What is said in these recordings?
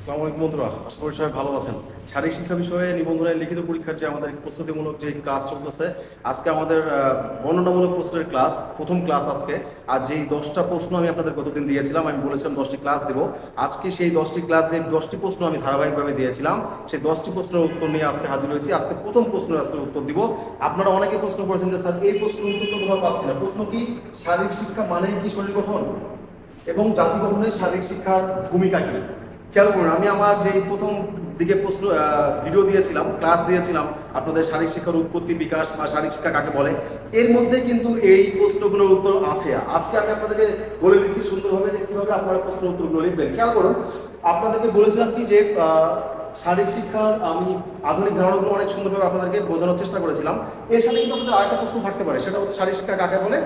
আসসালামু আলাইকুম বন্ধুরা, আশা করি সবাই ভালো আছেন। শারীরিক শিক্ষা বিষয়ে নিবন্ধনের লিখিত পরীক্ষার যে আমাদের প্রস্তুতিমূলক যে ক্লাস চলতেছে, আজকে আমাদের বর্ণনামূলক প্রশ্নের ক্লাস, প্রথম ক্লাস আজকে। আর যেই দশটা প্রশ্ন আমি আপনাদের গতদিন দিয়েছিলাম, আমি বলেছিলাম দশটি ক্লাস দেব। আজকে সেই দশটি ক্লাস, যে দশটি প্রশ্ন আমি ধারাবাহিকভাবে দিয়েছিলাম, সেই দশটি প্রশ্নের উত্তর নিয়ে আজকে হাজির হয়েছি। আজকে প্রথম প্রশ্নের আজকে উত্তর দিব। আপনারা অনেকে প্রশ্ন করেছেন যে, স্যার, এই প্রশ্ন উত্তর কোথাও পাচ্ছি না। প্রশ্ন কি, শারীরিক শিক্ষা মানে কি শরীর গঠন? এবং জাতি গঠনে শারীরিক শিক্ষার ভূমিকা কি? খেয়াল করুন, আমি আমার যে প্রথম দিকে প্রশ্ন ভিডিও দিয়েছিলাম ক্লাস দিয়েছিলাম, আপনাদের শারীরিক শিক্ষার উৎপত্তি, বিকাশ বা শারীরিক শিক্ষা কাকে বলে, এর মধ্যে কিন্তু এই প্রশ্নগুলোর উত্তর আছে। আজকে আমি আপনাদেরকে বলে দিচ্ছি সুন্দরভাবে যে কীভাবে আপনারা প্রশ্ন উত্তরগুলো লিখবেন। খেয়াল করুন, আপনাদেরকে বলেছিলাম কি যে শারীরিক শিক্ষার আমি আধুনিক ধারণাগুলো অনেক সুন্দরভাবে আপনাদেরকে বোঝানোর চেষ্টা করেছিলাম। এর সাথে কিন্তু আপনাদের আরেকটা প্রশ্ন থাকতে পারে, সেটা হচ্ছে শারীরিক শিক্ষা কাকে বলে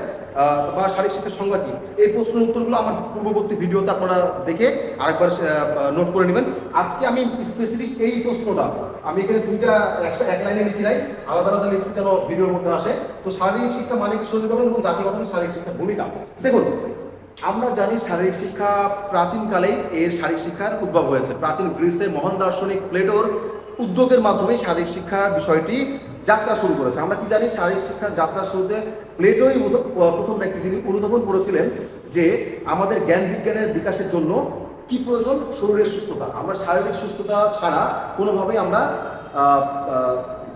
বা শারীরিক শিক্ষার সংজ্ঞা কি? এই প্রশ্নের উত্তরগুলো আমার পূর্ববর্তী ভিডিওতে আপনারা দেখে আরেকবার নোট করে নেবেন। আজকে আমি স্পেসিফিক এই প্রশ্নটা, আমি এখানে দুইটা একসাথে এক লাইনে লিখি নাই, আলাদা আলাদা লিখছি যেন ভিডিওর মধ্যে আসে। তো শারীরিক শিক্ষা মানে শরীর গঠন এবং জাতি গঠনের শারীরিক শিক্ষার ভূমিকা। দেখুন আমরা জানি শারীরিক শিক্ষা প্রাচীনকালেই এর শারীরিক শিক্ষার উদ্ভব হয়েছে। প্রাচীন গ্রিসের মহান দার্শনিক প্লেটোর উদ্যোগের মাধ্যমে শারীরিক শিক্ষার বিষয়টি যাত্রা শুরু করেছে। আমরা কি জানি শারীরিক শিক্ষার যাত্রা শুরুতে প্লেটোই প্রথম ব্যক্তি যিনি অনুধাবন করেছিলেন যে আমাদের জ্ঞান বিজ্ঞানের বিকাশের জন্য কি প্রয়োজন? শরীরের সুস্থতা। আমরা শারীরিক সুস্থতা ছাড়া কোনোভাবেই আমরা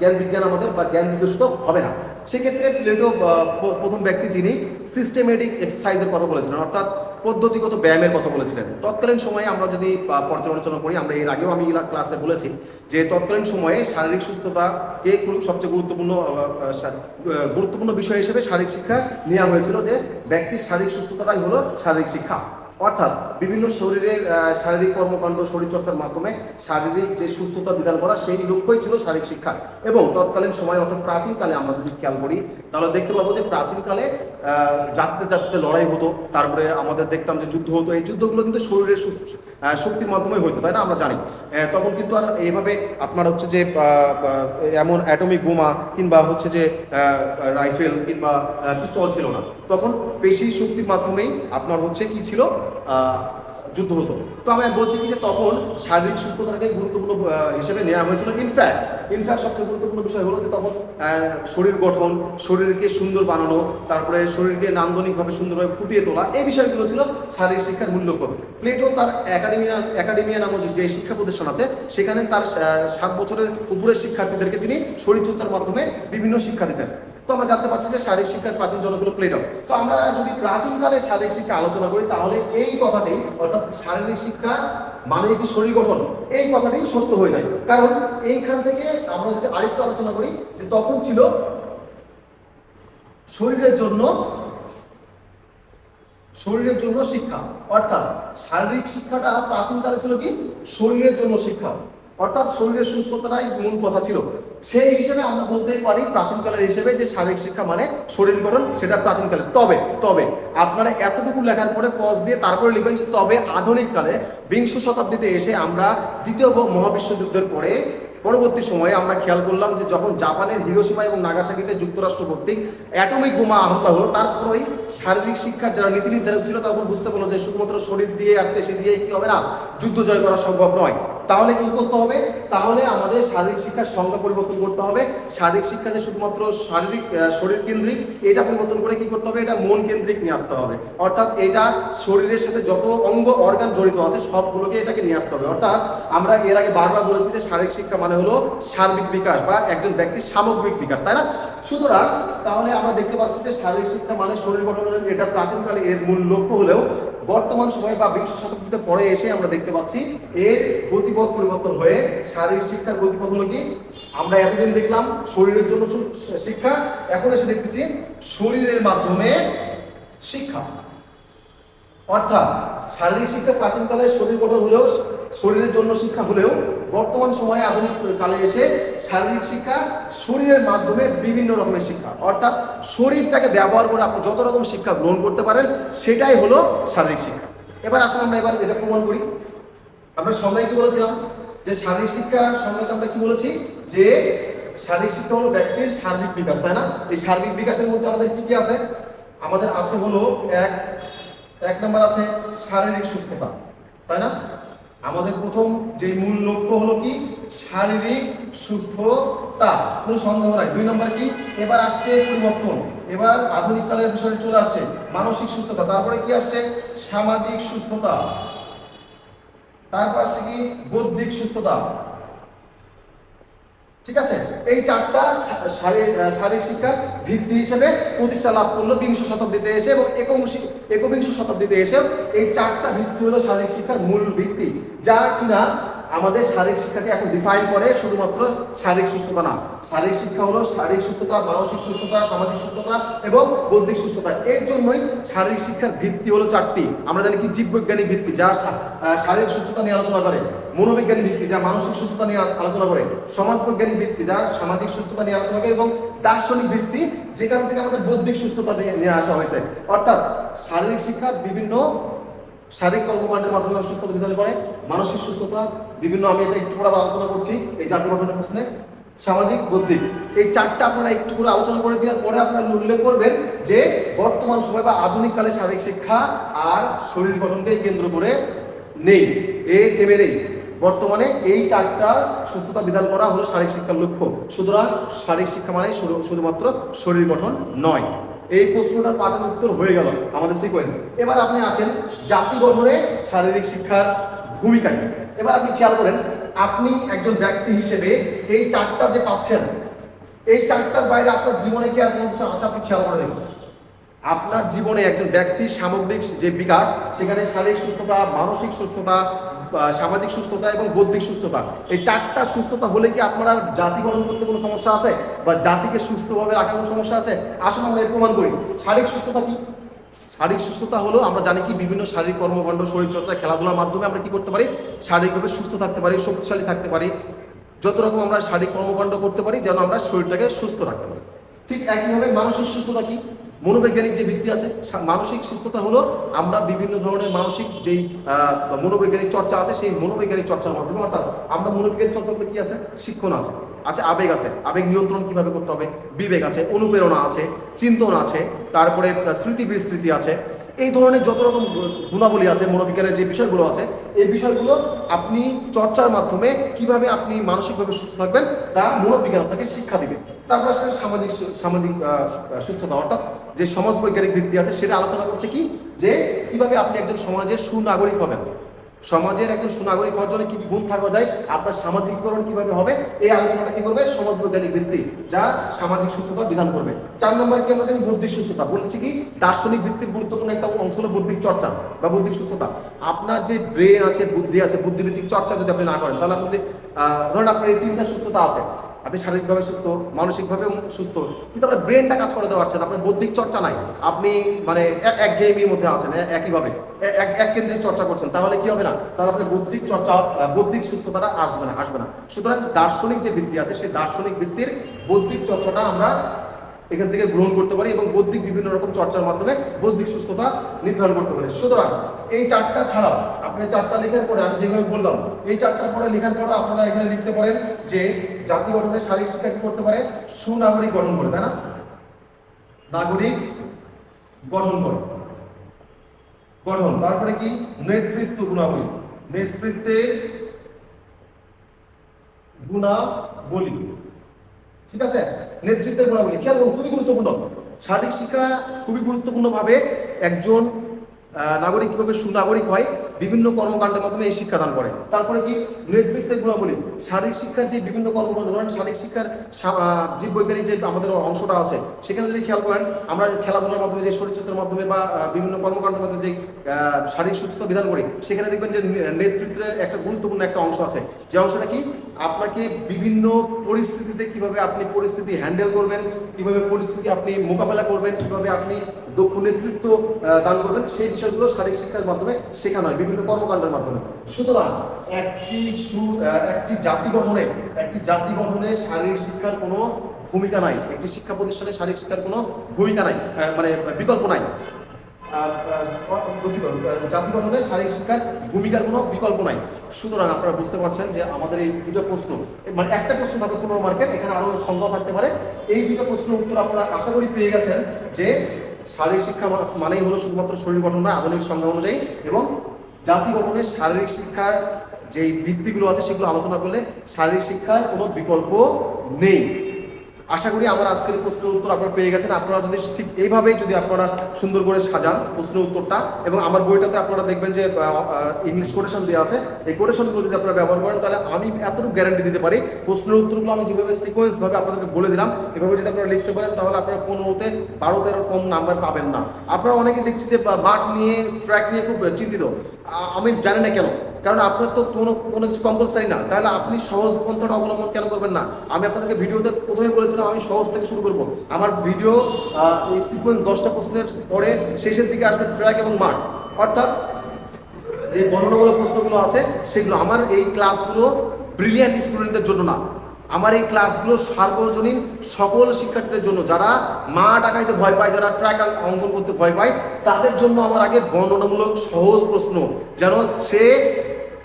জ্ঞান বিজ্ঞান আমাদের বা জ্ঞান বিকশিত হবে না। সেক্ষেত্রে প্লেটো প্রথম ব্যক্তি যিনি সিস্টেমেটিক এক্সারসাইজের কথা বলেছিলেন, অর্থাৎ পদ্ধতিগত ব্যায়ামের কথা বলেছিলেন। তৎকালীন সময়ে আমরা যদি পর্যালোচনা করি, আমরা এর আগেও আমি ক্লাসে বলেছি যে তৎকালীন সময়ে শারীরিক সুস্থতাকে সবচেয়ে গুরুত্বপূর্ণ গুরুত্বপূর্ণ বিষয় হিসেবে শারীরিক শিক্ষা নেওয়া হয়েছিল যে ব্যক্তির শারীরিক সুস্থতাটাই হলো শারীরিক শিক্ষা। অর্থাৎ বিভিন্ন শরীরের শারীরিক কর্মকাণ্ড, শরীরচর্চার মাধ্যমে শারীরিক যে সুস্থতা বিধান করা, সেই লক্ষ্যই ছিল শারীরিক শিক্ষা। এবং তৎকালীন সময়, অর্থাৎ প্রাচীনকালে আমরা যদি খেয়াল করি, তাহলে দেখতে পাবো যে প্রাচীনকালে জাতিতে জাতিতে লড়াই হতো, তারপরে আমাদের দেখতাম যে যুদ্ধ হতো। এই যুদ্ধগুলো কিন্তু শরীরের শক্তির মাধ্যমে হইতো, তাই না? আমরা জানি। তখন কিন্তু আর এইভাবে আপনার হচ্ছে যে এমন অ্যাটমিক বোমা কিংবা হচ্ছে যে রাইফেল কিংবা পিস্তল ছিল না। তখন পেশি শক্তির মাধ্যমেই আপনার হচ্ছে কি ছিল? যুদ্ধ হতো। তো আমি বলছি কি যে তখন শারীরিক সুস্থতাকে গুরুত্বপূর্ণ হিসেবে নেওয়া হয়েছিল। ইনফ্যাক্ট ইনফ্যাক্ট সবচেয়ে গুরুত্বপূর্ণ বিষয় হলো যে তখন শরীর গঠন, শরীরকে সুন্দর বানানো, তারপরে শরীরকে নান্দনিকভাবে সুন্দরভাবে ফুটিয়ে তোলা, এই বিষয়গুলো ছিল শারীরিক শিক্ষার মূল লক্ষ্য। প্লেটো তার একাডেমিয়া একাডেমিয়া নামক যে শিক্ষা প্রতিষ্ঠান আছে, সেখানে তার সাত বছরের উপরের শিক্ষার্থীদেরকে তিনি শরীরচর্চার মাধ্যমে বিভিন্ন শিক্ষা দিতেন। তো আমরা জানতে পারছি যে শারীরিক শিক্ষার প্রাচীন জনগুলো প্লেটো তো আমরা যদি প্রাচীনকালে শারীরিক শিক্ষা আলোচনা করি, তাহলে এই কথাটি, অর্থাৎ শারীরিক শিক্ষা মানে কি শরীর গঠন? এই কথাটি সত্য হয়ে যায়। কারণ এইখান থেকে আমরা যদি আরেকটু আলোচনা করি, যে তখন ছিল শরীরের জন্য শরীরের জন্য শিক্ষা। অর্থাৎ শারীরিক শিক্ষাটা প্রাচীনকালে ছিল কি? শরীরের জন্য শিক্ষা। অর্থাৎ শরীরের সুস্থতাটাই মূল কথা ছিল। সেই হিসেবে আমরা বলতেই পারি প্রাচীনকালের হিসেবে যে শারীরিক শিক্ষা মানে শরীর গঠন, সেটা প্রাচীনকালে তবে তবে, আপনারা এতটুকু লেখার পরে কজ দিয়ে তারপরে লিখবেন তবে আধুনিক কালে বিংশ শতাব্দীতে এসে আমরা দ্বিতীয় মহাবিশ্বযুদ্ধের পরে, পরবর্তী সময়ে আমরা খেয়াল করলাম যে যখন জাপানের হিরোসীমা এবং নাগাসাকিতে যুক্তরাষ্ট্র কর্তৃক অ্যাটমিক বোমা হামলা হলো, তারপরেই শারীরিক শিক্ষার যারা নীতি নির্ধারক ছিল তখন বুঝতে পারল যে শুধুমাত্র শরীর দিয়ে আর পেশি দিয়ে কি হবে না, যুদ্ধ জয় করা সম্ভব নয়। তাহলে কি করতে হবে? তাহলে আমাদের শারীরিক শিক্ষার সংজ্ঞা পরিবর্তন করতে হবে। শারীরিক শিক্ষা যে শুধুমাত্র শারীরিক শরীর কেন্দ্রিক, এটা পরিবর্তন করে কি করতে হবে? এটা মন কেন্দ্রিক নিয়ে আসতে হবে। অর্থাৎ এটা শরীরের সাথে যত অঙ্গ অর্গান জড়িত আছে, সবগুলোকে এটাকে নিয়ে আসতে হবে। অর্থাৎ আমরা এর আগে বারবার বলেছি যে শারীরিক শিক্ষা মানে হলো সার্বিক বিকাশ বা একজন ব্যক্তির সামগ্রিক বিকাশ, তাই না? সুতরাং তাহলে আমরা দেখতে পাচ্ছি যে শারীরিক শিক্ষা মানে শরীর গঠনের এটা প্রাচীনকালে এর মূল লক্ষ্য হলেও বর্তমান সময় বা বিংশ শতাব্দীতে পরে এসে আমরা দেখতে পাচ্ছি এর গতিপথ পরিবর্তন হয়ে শারীরিক শিক্ষার গতিপথ হলো কি আমরা এতদিন দেখলাম শরীরের জন্য শিক্ষা, এখন এসে দেখতেছি শরীরের মাধ্যমে শিক্ষা। অর্থাৎ শারীরিক শিক্ষা প্রাচীনকালে শরীর গঠন হলেও, শরীরের জন্য শিক্ষা হলেও, বর্তমান সময়ে আধুনিক কালে এসে শারীরিক শিক্ষা শরীরের মাধ্যমে বিভিন্ন রকমের শিক্ষা। অর্থাৎ শরীরটাকে ব্যবহার করে আপনি যত রকম শিক্ষা গ্রহণ করতে পারেন, সেটাই হলো শারীরিক শিক্ষা। এবার আসলে আমরা এবার এটা প্রমাণ করি। আমরা সংজ্ঞায় কি বলেছিলাম যে শারীরিক শিক্ষা সংজ্ঞাতে আমরা কি বলেছি? যে শারীরিক শিক্ষা হলো ব্যক্তির শারীরিক বিকাশ, তাই না? এই শারীরিক বিকাশের মধ্যে আমাদের কি কি আছে? আমাদের আছে হলো এক এক নম্বর আছে শারীরিক সুস্থতা, তাই না? আমাদের প্রথম যে মূল লক্ষ্য হলো কি? শারীরিক সুস্থতা, কোনো সন্দেহ নাই। দুই নম্বর কি? এবার আসছে পরিবর্তন। এবার আধুনিক কালের বিষয়ে চলে আসছে মানসিক সুস্থতা। তারপরে কি আসছে? সামাজিক সুস্থতা। তারপর আসছে কি? বৌদ্ধিক সুস্থতা। ঠিক আছে? এই চারটা শারীরিক শিক্ষার ভিত্তি হিসেবে প্রতিষ্ঠা লাভ করল বিংশ শতাব্দীতে এসে এবং একবিংশ শতাব্দীতে এসে এই চারটা ভিত্তি হলো শারীরিক শিক্ষার মূল ভিত্তি। যা কিনা আমাদের শারীরিক শিক্ষাকে এখন ডিফাইন করে শুধুমাত্র শারীরিক সুস্থতা না। শারীরিক শিক্ষা হলো শারীরিক সুস্থতা, মানসিক সুস্থতা, সামাজিক সুস্থতা এবং বৌদ্ধিক সুস্থতা। এর জন্যই শারীরিক শিক্ষার ভিত্তি হলো চারটি। আমরা জানি কি জীববৈজ্ঞানিক ভিত্তি যা শারীরিক সুস্থতা নিয়ে আলোচনা করে, মনোবিজ্ঞানী ভিত্তি যা মানসিক সুস্থতা নিয়ে আলোচনা করে সমাজবৈজ্ঞানিক ভিত্তি যা সামাজিক সুস্থতা নিয়ে আলোচনা করে এবং দার্শনিক ভিত্তি, যেখান থেকে আমাদের বৌদ্ধিক সুস্থতা নিয়ে আসা হয়েছে। অর্থাৎ শারীরিক শিক্ষা বিভিন্ন শারীরিক কর্মকাণ্ডের মাধ্যমে সুস্থতা বিধান করে, মানসিক সুস্থতা বিভিন্ন, আমি এটা একটু করে আলোচনা করছি, এই জাতি গঠনের প্রশ্নে। সামাজিক বৌদ্ধিক এই চারটা আপনারা একটু করে আলোচনা করে দেওয়ার পরে আপনারা উল্লেখ করবেন যে, বর্তমান সময় বা আধুনিক কালে শারীরিক শিক্ষা আর শরীর গঠনকে কেন্দ্র করে নেই। এ থেমে নেই। বর্তমানে এই চারটা সুস্থতা বিধান করা হলো শারীরিক শিক্ষার লক্ষ্য। সুতরাং শারীরিক শিক্ষা মানে শুধুমাত্র শরীর গঠন নয়। এই প্রশ্নটার পাঠের উত্তর হয়ে গেল আমাদের সিকোয়েন্স এবার আপনি আসেন জাতি গঠনে শারীরিক শিক্ষার ভূমিকা কি এবার আপনি খেয়াল করেন, আপনি একজন ব্যক্তি হিসেবে এই চারটা যে পাচ্ছেন, এই চারটার বাইরে আপনার জীবনে কি আর কোনো কিছু আছে? আপনি খেয়াল করে দেখুন। আপনার জীবনে একজন ব্যক্তির সামগ্রিক যে বিকাশ, সেখানে শারীরিক সুস্থতা, মানসিক সুস্থতা সামাজিক সুস্থতা এবং বৌদ্ধিক সুস্থতা, এই চারটা সুস্থতা হলে কি আপনার জাতি গঠন করতে কোনো সমস্যা আছে? বা জাতিকে সুস্থভাবে রাখার কোনো সমস্যা আছে? আসুন আমরা প্রমাণ করি। শারীরিক সুস্থতা কি? শারীরিক সুস্থতা হলো আমরা জানি কি বিভিন্ন শারীরিক কর্মকাণ্ড, শরীরচর্চা, খেলাধুলার মাধ্যমে আমরা কি করতে পারি? শারীরিকভাবে সুস্থ থাকতে পারি, শক্তিশালী থাকতে পারি। যত রকম আমরা শারীরিক কর্মকাণ্ড করতে পারি, যেন আমরা শরীরটাকে সুস্থ রাখতে পারি। ঠিক একইভাবে মানসিক সুস্থতা কি? মনোবৈজ্ঞানিক যে ভিত্তি আছে মানসিক সুস্থতা হলো আমরা বিভিন্ন ধরনের মানসিক যেই মনোবৈজ্ঞানিক চর্চা আছে, সেই মনোবৈজ্ঞানিক চর্চার মাধ্যমে অর্থাৎ আমরা মনোবৈজ্ঞানিক চর্চা করলে কি আছে? শিক্ষণ আছে। আছে আবেগ আছে। আবেগ নিয়ন্ত্রণ কীভাবে করতে হবে? বিবেক আছে, অনুপ্রেরণা আছে, চিন্তন আছে, তারপরে স্মৃতি বিস্মৃতি আছে। এই ধরনের যত রকম গুণাবলী আছে, মনোবিজ্ঞানের যে বিষয়গুলো আছে এই বিষয়গুলো আপনি চর্চার মাধ্যমে কীভাবে আপনি মানসিকভাবে সুস্থ থাকবেন, তা মনোবিজ্ঞান আপনাকে শিক্ষা দিবে। তারপর আসলে সামাজিক সামাজিক সুস্থতা। অর্থাৎ যে সমাজ বৈজ্ঞানিক ভিত্তি আছে, সেটা আলোচনা করছে কি? যে কীভাবে আপনি একজন সমাজের সুনাগরিক হবেন। সমাজের একজন সুনাগরিক হওয়ার জন্য কি গুণ থাকা যায়? আপনার সামাজিককরণ কীভাবে হবে? এই আলোচনাটা কি করবে? সমাজ বৈজ্ঞানিক ভিত্তি যা সামাজিক সুস্থতা বিধান করবে। চার নম্বর কি আমরা বৌদ্ধিক সুস্থতা। বলছি কি? দার্শনিক ভিত্তির গুরুত্বপূর্ণ একটা অংশ হলো বৌদ্ধিক চর্চা বা বৌদ্ধিক সুস্থতা। আপনার যে ব্রেন আছে বুদ্ধি আছে বুদ্ধিভিত্তিক চর্চা যদি আপনি না করেন তাহলে আপনাদের আহ, ধরেন আপনার এই তিনটা সুস্থতা আছে। আপনি শারীরিকভাবে সুস্থ মানসিকভাবে সুস্থ, কিন্তু আপনার ব্রেনটা কাজ করে দিতে পারছেন আপনার বৌদ্ধিক চর্চা নাই। আপনি মানে এক- গেমির মধ্যে আছেন একইভাবে এক এক কেন্দ্রিক চর্চা করছেন, তাহলে কি হবে না? তাহলে আপনার বৌদ্ধিক চর্চা বৌদ্ধিক সুস্থতাটা আসবে না আসবে না। সুতরাং দার্শনিক যে ভিত্তি আছে, সেই দার্শনিক ভিত্তির বৌদ্ধিক চর্চাটা আমরা এখান থেকে গ্রহণ করতে পারি এবং বৌদ্ধিক বিভিন্ন রকম চর্চার মাধ্যমে বৌদ্ধিক সুস্থতা নির্ধারণ করতে পারি। সুতরাং এই চারটা ছাড়াও, আপনি চারটা লেখার পরে আমি যেভাবে বললাম, এই চারটার পরে লেখার পরে আপনারা এখানে লিখতে পারেন যে জাতি গঠনে শারীরিক শিক্ষা কি করতে পারে? সুনাগরিক গঠন করে, তাই না? নাগরিক গঠন করে। গঠন, তারপরে কি? নেতৃত্ব গুণাবলী। নেতৃত্বের গুণাবলী। ঠিক আছে? নেতৃত্বের গুণাবলী। খেয়াল খুবই গুরুত্বপূর্ণ। শারীরিক শিক্ষা খুবই গুরুত্বপূর্ণভাবে একজন নাগরিক কীভাবে সুনাগরিক হয়? বিভিন্ন কর্মকাণ্ডের মাধ্যমে এই শিক্ষাদান করে। তারপরে কি? নেতৃত্বের গুণাবলী। শারীরিক শিক্ষার যে বিভিন্ন কর্মকাণ্ড, ধরেন শারীরিক শিক্ষার জীব বৈজ্ঞানিক যে আমাদের অংশটা আছে, সেখানে যদি খেয়াল করেন, আমরা খেলাধুলার মাধ্যমে যে শরীরচর্চার মাধ্যমে বা বিভিন্ন কর্মকাণ্ডের মাধ্যমে যে শারীরিক সুস্থতা বিধান করি, সেখানে দেখবেন যে নেতৃত্বের একটা গুরুত্বপূর্ণ একটা অংশ আছে। যে অংশটা কি? আপনাকে বিভিন্ন পরিস্থিতিতে কীভাবে আপনি পরিস্থিতি হ্যান্ডেল করবেন, কীভাবে পরিস্থিতি আপনি মোকাবেলা করবেন, কীভাবে আপনি দক্ষ নেতৃত্ব দান করবেন, সেই বিষয়গুলো শারীরিক শিক্ষার মাধ্যমে শেখানো হয় বিভিন্ন কর্মকাণ্ডের মাধ্যমে। সুতরাং একটি সু একটি জাতি গঠনে, একটি জাতি গঠনে শারীরিক শিক্ষার কোনো ভূমিকা নাই, একটি শিক্ষা প্রতিষ্ঠানে শারীরিক শিক্ষার কোনো ভূমিকা নাই মানে বিকল্প নাই। দুঃখিত, জাতি গঠনে শারীরিক শিক্ষার ভূমিকার কোনো বিকল্প নাই। সুতরাং আপনারা বুঝতে পারছেন যে আমাদের এই দুটো প্রশ্ন মানে একটা প্রশ্ন থাকবে পনেরো মার্কের এখানে আরও সংখ্যা থাকতে পারে। এই দুটো প্রশ্নের উত্তর আপনারা আশা করি পেয়ে গেছেন যে শারীরিক শিক্ষা মানেই হলো শুধুমাত্র শরীর গঠন না আধুনিক সংজ্ঞা অনুযায়ী এবং জাতি গঠনের শারীরিক শিক্ষার যে ভিত্তিগুলো আছে সেগুলো আলোচনা করলে শারীরিক শিক্ষার কোনো বিকল্প নেই। আশা করি আমার আজকের প্রশ্নের উত্তর আপনারা পেয়ে গেছেন। আপনারা যদি ঠিক এইভাবেই যদি আপনারা সুন্দর করে সাজান প্রশ্নের উত্তরটা এবং আমার বইটাতে আপনারা দেখবেন যে ইংলিশ কোটেশন দেওয়া আছে। এই কোটেশনগুলো যদি আপনারা ব্যবহার করেন, তাহলে আমি এতটুকু গ্যারান্টি দিতে পারি। প্রশ্নের উত্তরগুলো আমি যেভাবে সিকোয়েন্স ভাবে আপনাদেরকে বলে দিলাম, এভাবে যদি আপনারা লিখতে পারেন, তাহলে আপনারা পনেরোতে বারো তেরো কম নাম্বার পাবেন না। আপনারা অনেকে দেখছি যে মাঠ নিয়ে ট্র্যাক নিয়ে খুব চিন্তিত। আমি জানি না কেন। কারণ আপনার তো কোনো কোনো কিছু কম্পালসারি না। তাহলে আপনি সহজ পন্থাটা অবলম্বন কেন করবেন না? আমি আপনাদেরকে ভিডিওতে প্রথমে বলেছিলাম, আমি সহজ থেকে শুরু করব। আমার ভিডিও এই সিকোয়েন্স দশটা প্রশ্নের পরে শেষের দিকে আসবে ট্র্যাক এবং মাঠ। অর্থাৎ যে বর্ণনামূলক প্রশ্নগুলো আছে, সেগুলো আমার এই ক্লাসগুলো ব্রিলিয়ান্ট স্টুডেন্টদের জন্য না। আমার এই ক্লাসগুলো সার্বজনীন সকল শিক্ষার্থীদের জন্য, যারা মা ডাকাইতে ভয় পায়, যারা ট্র্যাক অঙ্কন করতে ভয় পায়, তাদের জন্য আমার আগে বর্ণনামূলক সহজ প্রশ্ন, যেন সে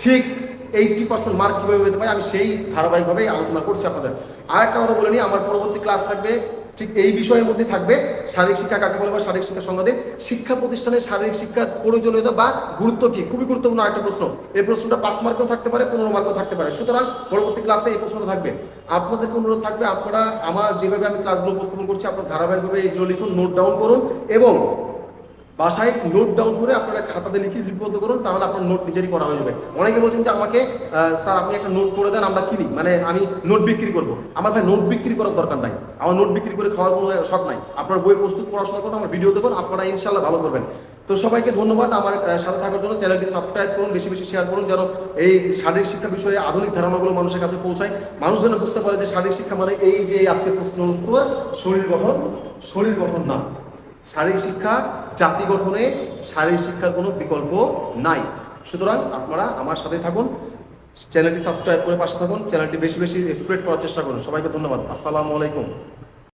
ঠিক এইটটি পার্সেন্ট মার্ক কীভাবে পেতে পারে আমি সেই ধারাবাহিকভাবেই আলোচনা করছি আপনাদের। আর একটা কথা বলে নিই, আমার পরবর্তী ক্লাস থাকবে ঠিক এই বিষয়ের মধ্যে থাকবে শারীরিক শিক্ষা কাকে বলে বা শারীরিক শিক্ষা সংবাদে শিক্ষা প্রতিষ্ঠানে শারীরিক শিক্ষার প্রয়োজনীয়তা বা গুরুত্ব কি? খুবই গুরুত্বপূর্ণ আরেকটা প্রশ্ন। এই প্রশ্নটা পাঁচ মার্কেও থাকতে পারে, পনেরো মার্কেও থাকতে পারে। সুতরাং পরবর্তী ক্লাসে এই প্রশ্নটা থাকবে। আপনাদেরকে অনুরোধ থাকবে, আপনারা আমার যেভাবে আমি ক্লাসগুলো উপস্থাপন করছি, আপনারা ধারাবাহিকভাবে এগুলো লিখুন, নোট ডাউন করুন এবং বাসায় নোট ডাউন করে আপনারা খাতাতে লিখে লিপিবদ্ধ করুন, তাহলে আপনার নোট নিজেরই করা হয়ে যাবে। অনেকে বলছেন যে আমাকে স্যার, আপনি একটা নোট করে দেন, আমরা কিনি। মানে আমি নোট বিক্রি করব। আমার ভাই নোট বিক্রি করার দরকার নাই। আমার নোট বিক্রি করে খাওয়ার কোনো শখ নাই। আপনার বই প্রস্তুত পড়াশোনা করুন, আমার ভিডিও দেখুন, আপনারা ইনশাল্লাহ ভালো করবেন। তো সবাইকে ধন্যবাদ, আমার সাথে থাকার জন্য। চ্যানেলটি সাবস্ক্রাইব করুন, বেশি বেশি শেয়ার করুন, যেন এই শারীরিক শিক্ষা বিষয়ে আধুনিক ধারণাগুলো মানুষের কাছে পৌঁছায়। মানুষ যেন বুঝতে পারে যে শারীরিক শিক্ষা মানে এই যে আজকে প্রশ্ন উত্তর, শরীর গঠন শরীর গঠন না। শারীরিক শিক্ষা জাতি গঠনে শারীরিক শিক্ষার কোনো বিকল্প নাই। সুতরাং আপনারা আমার সাথে থাকুন, চ্যানেলটি সাবস্ক্রাইব করে পাশে থাকুন, চ্যানেলটি বেশি বেশি স্প্রেড করার চেষ্টা করুন। সবাইকে ধন্যবাদ। আসসালামু আলাইকুম।